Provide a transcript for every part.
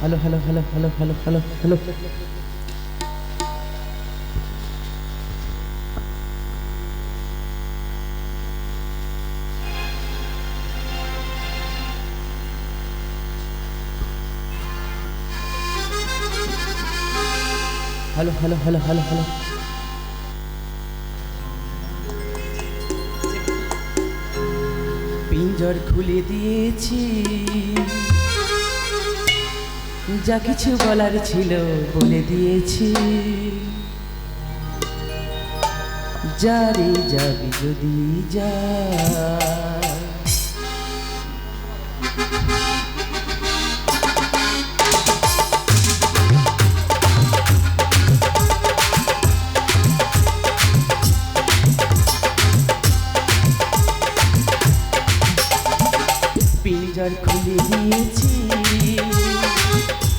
Hello hello hello hello hello hello hello hello hello hello hello hello পিঞ্জর খুলে দিয়েছি। যা কিছু বলার ছিল বলে দিয়েছি। যারে যাবি যদি যা। পিঞ্জর খুলে দিয়েছি।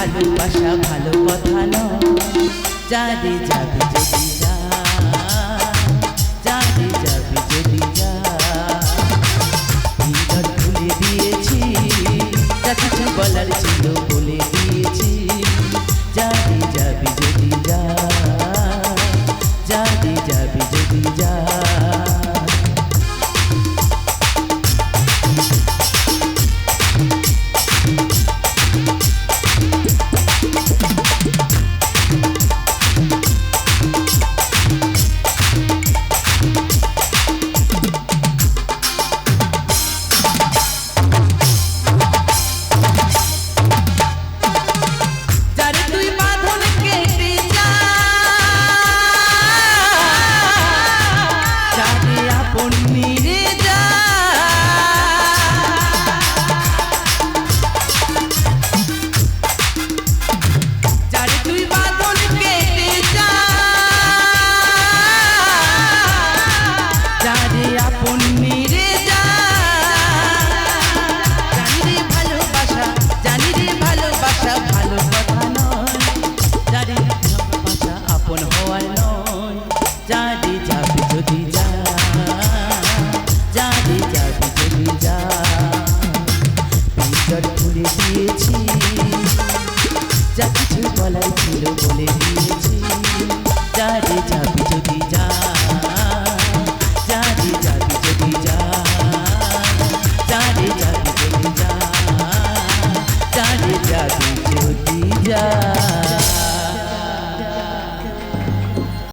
ভালোবাসা ভালো কথা নয়। যারে যাবে যদি যাবে যদি দিয়েছি কিছু বলার ছিল বলে যা কিছু বলার ছিল বলে দিয়েছি। যদি